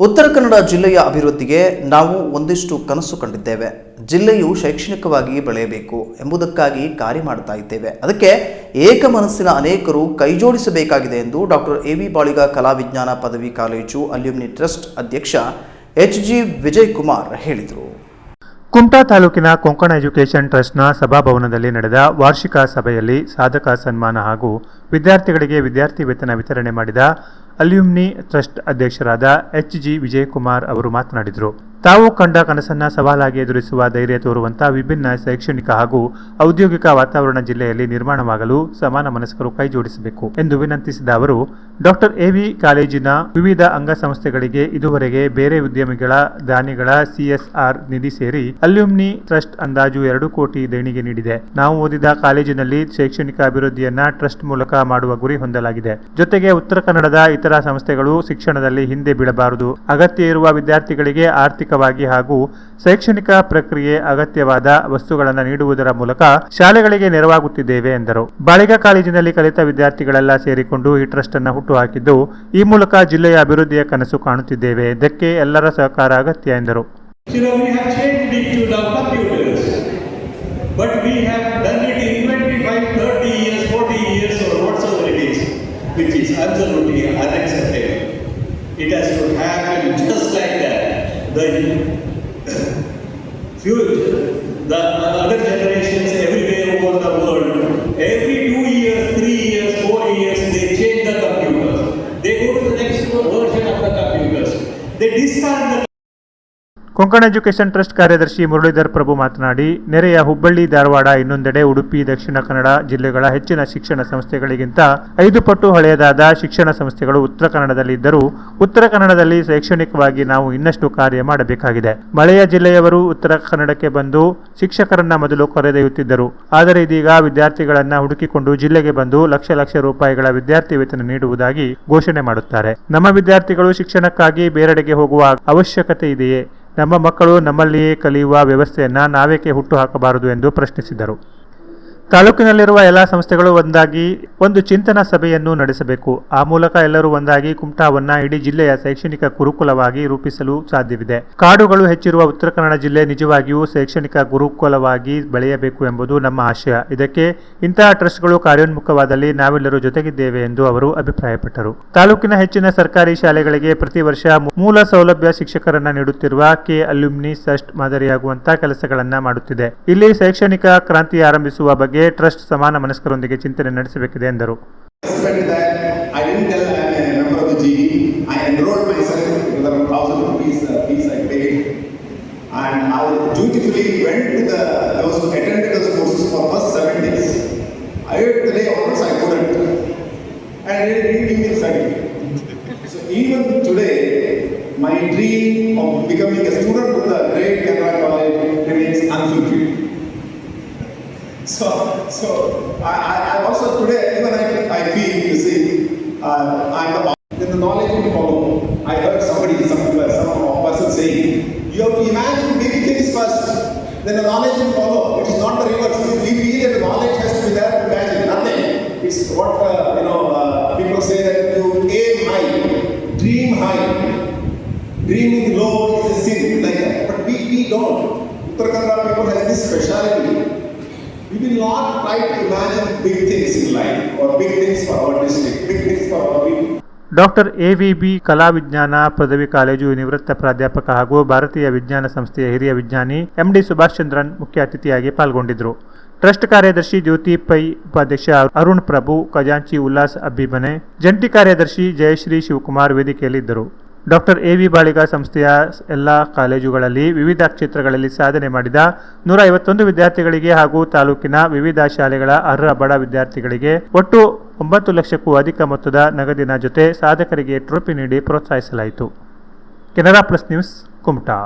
ಉತ್ತರ ಕನ್ನಡ ಜಿಲ್ಲೆಯ ಅಭಿವೃದ್ಧಿಗೆ ನಾವು ಒಂದಿಷ್ಟು ಕನಸು ಕಂಡಿದ್ದೇವೆ. ಜಿಲ್ಲೆಯು ಶೈಕ್ಷಣಿಕವಾಗಿ ಬೆಳೆಯಬೇಕು ಎಂಬುದಕ್ಕಾಗಿ ಕಾರ್ಯ ಮಾಡ್ತಾ ಇದ್ದೇವೆ. ಅದಕ್ಕೆ ಏಕ ಮನಸ್ಸಿನ ಅನೇಕರು ಕೈಜೋಡಿಸಬೇಕಾಗಿದೆ ಎಂದು ಡಾಕ್ಟರ್ ಎ. ವಿ. ಬಾಳಿಗ ಕಲಾ ವಿಜ್ಞಾನ ಪದವಿ ಕಾಲೇಜು ಅಲ್ಯೂಮಿನಿ ಟ್ರಸ್ಟ್ ಅಧ್ಯಕ್ಷ ಎಚ್. ಜಿ. ವಿಜಯ್ ಕುಮಾರ್ ಹೇಳಿದರು. ಕುಮಟಾ ತಾಲೂಕಿನ ಕೊಂಕಣ ಎಜುಕೇಷನ್ ಟ್ರಸ್ಟ್ನ ಸಭಾಭವನದಲ್ಲಿ ನಡೆದ ವಾರ್ಷಿಕ ಸಭೆಯಲ್ಲಿ ಸಾಧಕ ಸನ್ಮಾನ ಹಾಗೂ ವಿದ್ಯಾರ್ಥಿಗಳಿಗೆ ವಿದ್ಯಾರ್ಥಿ ವೇತನ ವಿತರಣೆ ಮಾಡಿದ ಅಲ್ಯೂಮ್ನಿ ಟ್ರಸ್ಟ್ ಅಧ್ಯಕ್ಷರಾದ ಎಚ್ ಜಿ ವಿಜಯಕುಮಾರ್ ಅವರು ಮಾತನಾಡಿದರು. ತಾವು ಕಂಡ ಕನಸನ್ನ ಸವಾಲಾಗಿ ಎದುರಿಸುವ ಧೈರ್ಯ ತೋರುವಂತ ವಿಭಿನ್ನ ಶೈಕ್ಷಣಿಕ ಹಾಗೂ ಔದ್ಯೋಗಿಕ ವಾತಾವರಣ ಜಿಲ್ಲೆಯಲ್ಲಿ ನಿರ್ಮಾಣವಾಗಲು ಸಮಾನ ಮನಸ್ಕರು ಕೈಜೋಡಿಸಬೇಕು ಎಂದು ವಿನಂತಿಸಿದ ಅವರು, ಡಾಕ್ಟರ್ ಎವಿ ಕಾಲೇಜಿನ ವಿವಿಧ ಅಂಗಸಂಸ್ಥೆಗಳಿಗೆ ಇದುವರೆಗೆ ಬೇರೆ ಉದ್ಯಮಿಗಳ ದಾನಿಗಳ ಸಿಎಸ್ಆರ್ ನಿಧಿ ಸೇರಿ ಅಲ್ಯೂಮ್ನಿ ಟ್ರಸ್ಟ್ ಅಂದಾಜು ಎರಡು ಕೋಟಿ ದೇಣಿಗೆ ನೀಡಿದೆ. ನಾವು ಓದಿದ ಕಾಲೇಜಿನಲ್ಲಿ ಶೈಕ್ಷಣಿಕ ಅಭಿವೃದ್ಧಿಯನ್ನ ಟ್ರಸ್ಟ್ ಮೂಲಕ ಮಾಡುವ ಗುರಿ ಹೊಂದಲಾಗಿದೆ. ಜೊತೆಗೆ ಉತ್ತರ ಕನ್ನಡದ ಇತರ ಸಂಸ್ಥೆಗಳು ಶಿಕ್ಷಣದಲ್ಲಿ ಹಿಂದೆ ಬೀಳಬಾರದು. ಅಗತ್ಯ ಇರುವ ವಿದ್ಯಾರ್ಥಿಗಳಿಗೆ ಆರ್ಥಿಕವಾಗಿ ಹಾಗೂ ಶೈಕ್ಷಣಿಕ ಪ್ರಕ್ರಿಯೆ ಅಗತ್ಯವಾದ ವಸ್ತುಗಳನ್ನು ನೀಡುವುದರ ಮೂಲಕ ಶಾಲೆಗಳಿಗೆ ನೆರವಾಗುತ್ತಿದ್ದೇವೆ ಎಂದರು ಬಾಳಿಗ ಕಾಲೇಜಿನಲ್ಲಿ ಕಲಿತ ವಿದ್ಯಾರ್ಥಿಗಳೆಲ್ಲ ಸೇರಿಕೊಂಡು ಈ ಟ್ರಸ್ಟ್ ಅನ್ನು ಹುಟ್ಟುಹಾಕಿದ್ದು ಈ ಮೂಲಕ ಜಿಲ್ಲೆಯ ಅಭಿವೃದ್ಧಿಯ ಕನಸು ಕಾಣುತ್ತಿದ್ದೇವೆ ಇದಕ್ಕೆ ಎಲ್ಲರ ಸಹಕಾರ ಅಗತ್ಯ ಎಂದರು You know, we have changed it to the computers, but we have done it in 25, 30 years, 40 years, or whatsoever it is, which is absolutely unacceptable. It has to happen just like that. The future, the other generations everywhere over the world, every two years, three years, four years, they change the computers. They go to the next version of the computers. They discard the Konkana education trust ಕಾರ್ಯದರ್ಶಿ ಮುರಳೀಧರ್ ಪ್ರಭು ಮಾತನಾಡಿ, ನೆರೆಯ ಹುಬ್ಬಳ್ಳಿ, ಧಾರವಾಡ, ಇನ್ನೊಂದೆಡೆ ಉಡುಪಿ, ದಕ್ಷಿಣ ಕನ್ನಡ ಜಿಲ್ಲೆಗಳ ಹೆಚ್ಚಿನ ಶಿಕ್ಷಣ ಸಂಸ್ಥೆಗಳಿಗಿಂತ ಐದು ಪಟ್ಟು ಹಳೆಯದಾದ ಶಿಕ್ಷಣ ಸಂಸ್ಥೆಗಳು ಉತ್ತರ ಕನ್ನಡದಲ್ಲಿದ್ದರೂ ಉತ್ತರ ಕನ್ನಡದಲ್ಲಿ ಶೈಕ್ಷಣಿಕವಾಗಿ ನಾವು ಇನ್ನಷ್ಟು ಕಾರ್ಯ ಮಾಡಬೇಕಾಗಿದೆ. ಮಳೆಯ ಜಿಲ್ಲೆಯವರು ಉತ್ತರ ಕನ್ನಡಕ್ಕೆ ಬಂದು ಶಿಕ್ಷಕರನ್ನ ಮೊದಲು ಕರೆದೊಯ್ಯುತ್ತಿದ್ದರು. ಆದರೆ ಇದೀಗ ವಿದ್ಯಾರ್ಥಿಗಳನ್ನ ಹುಡುಕಿಕೊಂಡು ಜಿಲ್ಲೆಗೆ ಬಂದು ಲಕ್ಷ ಲಕ್ಷ ರೂಪಾಯಿಗಳ ವಿದ್ಯಾರ್ಥಿ ವೇತನ ನೀಡುವುದಾಗಿ ಘೋಷಣೆ ಮಾಡುತ್ತಾರೆ. ನಮ್ಮ ವಿದ್ಯಾರ್ಥಿಗಳು ಶಿಕ್ಷಣಕ್ಕಾಗಿ ಬೇರೆಡೆಗೆ ಹೋಗುವ ಅವಶ್ಯಕತೆ ಇದೆಯೇ? ನಮ್ಮ ಮಕ್ಕಳು ನಮ್ಮಲ್ಲಿಯೇ ಕಲಿಯುವ ವ್ಯವಸ್ಥೆಯನ್ನು ನಾವೇಕೆ ಹುಟ್ಟು ಹಾಕಬಾರದು ಎಂದು ಪ್ರಶ್ನಿಸಿದರು. ತಾಲೂಕಿನಲ್ಲಿರುವ ಎಲ್ಲ ಸಂಸ್ಥೆಗಳು ಒಂದಾಗಿ ಒಂದು ಚಿಂತನಾ ಸಭೆಯನ್ನು ನಡೆಸಬೇಕು. ಆ ಮೂಲಕ ಎಲ್ಲರೂ ಒಂದಾಗಿ ಕುಮಟಾವನ್ನ ಇಡೀ ಜಿಲ್ಲೆಯ ಶೈಕ್ಷಣಿಕ ಗುರುಕುಲವಾಗಿ ರೂಪಿಸಲು ಸಾಧ್ಯವಿದೆ. ಕಾಡುಗಳು ಹೆಚ್ಚಿರುವ ಉತ್ತರ ಕನ್ನಡ ಜಿಲ್ಲೆ ನಿಜವಾಗಿಯೂ ಶೈಕ್ಷಣಿಕ ಗುರುಕುಲವಾಗಿ ಬೆಳೆಯಬೇಕು ಎಂಬುದು ನಮ್ಮ ಆಶಯ. ಇದಕ್ಕೆ ಇಂತಹ ಟ್ರಸ್ಟ್ಗಳು ಕಾರ್ಯೋನ್ಮುಖವಾದಲ್ಲಿ ನಾವೆಲ್ಲರೂ ಜೊತೆಗಿದ್ದೇವೆ ಎಂದು ಅವರು ಅಭಿಪ್ರಾಯಪಟ್ಟರು. ತಾಲೂಕಿನ ಹೆಚ್ಚಿನ ಸರ್ಕಾರಿ ಶಾಲೆಗಳಿಗೆ ಪ್ರತಿ ವರ್ಷ ಮೂಲ ಸೌಲಭ್ಯ ಶಿಕ್ಷಕರನ್ನ ನೀಡುತ್ತಿರುವ ಕೆ ಅಲ್ಯೂಮ್ನಿ ಸಸ್ಟ್ ಮಾದರಿಯಾಗುವಂತಹ ಕೆಲಸಗಳನ್ನ ಮಾಡುತ್ತಿದೆ. ಇಲ್ಲಿ ಶೈಕ್ಷಣಿಕ ಕ್ರಾಂತಿ ಆರಂಭಿಸುವ ಬಗ್ಗೆ ಟ್ರಸ್ಟ್ ಸಮಾನ ಮನಸ್ಕರೊಂದಿಗೆ ಚಿಂತನೆ ನಡೆಸಬೇಕಿದೆ ಎಂದರು expected that I didn't tell I'm a member of the GE. I enrolled myself with around thousand rupees uh, fees I paid. And I dutifully went to the, those attended those courses for first seven days. I went the day onwards I couldn't. And they didn't give me the certificate. So even today, my dream of becoming a student of the great Canara So, so I, I, also today, even I, I feel, you see, uh, I'm the, then the knowledge will follow. I heard somebody, some, some person saying, you have to imagine big things first, then the knowledge will follow. It is not the reverse. We feel that the knowledge has to be there to imagine nothing. It's what, uh, you know, uh, people say that you aim high, dream high. Dreaming low is a sin, like that. But we, we don't. Uttara Kannada people have this speciality. We will not try to imagine big things in life or big things for our district, big things for our people. Doctor A V B ಕಲಾ ವಿಜ್ಞಾನ ಪದವಿ college ನಿವೃತ್ತ ಪ್ರಾಧ್ಯಾಪಕ ಹಾಗೂ ಭಾರತೀಯ ವಿಜ್ಞಾನ ಸಂಸ್ಥೆಯ ಹಿರಿಯ ವಿಜ್ಞಾನಿ ಎಂಡಿ ಸುಭಾಷ್ ಚಂದ್ರನ್ ಮುಖ್ಯ ಅತಿಥಿಯಾಗಿ ಪಾಲ್ಗೊಂಡಿದ್ದರು. ಟ್ರಸ್ಟ್ ಕಾರ್ಯದರ್ಶಿ ಜ್ಯೋತಿ ಪೈ ಉಪಾಧ್ಯಕ್ಷ ಅರುಣ್ ಪ್ರಭು ಖಜಾಂಚಿ ಉಲ್ಲಾಸ್ ಅಭಿಮನೆ ಜಂಟಿ ಕಾರ್ಯದರ್ಶಿ ಜಯಶ್ರೀ ಶಿವಕುಮಾರ್ ವೇದಿಕೆಯಲ್ಲಿದ್ದರು. ಡಾಕ್ಟರ್ ಎ ವಿ ಬಾಳಿಗ ಸಂಸ್ಥೆಯ ಎಲ್ಲ ಕಾಲೇಜುಗಳಲ್ಲಿ ವಿವಿಧ ಕ್ಷೇತ್ರಗಳಲ್ಲಿ ಸಾಧನೆ ಮಾಡಿದ ನೂರ ಐವತ್ತೊಂದು ವಿದ್ಯಾರ್ಥಿಗಳಿಗೆ ಹಾಗೂ ತಾಲೂಕಿನ ವಿವಿಧ ಶಾಲೆಗಳ ಅರ್ಹ ಬಡ ವಿದ್ಯಾರ್ಥಿಗಳಿಗೆ ಒಟ್ಟು ಒಂಬತ್ತು ಲಕ್ಷಕ್ಕೂ ಅಧಿಕ ಮೊತ್ತದ ನಗದಿನ ಜೊತೆ ಸಾಧಕರಿಗೆ ಟ್ರೋಫಿ ನೀಡಿ ಪ್ರೋತ್ಸಾಹಿಸಲಾಯಿತು. Canara plus news Kumta.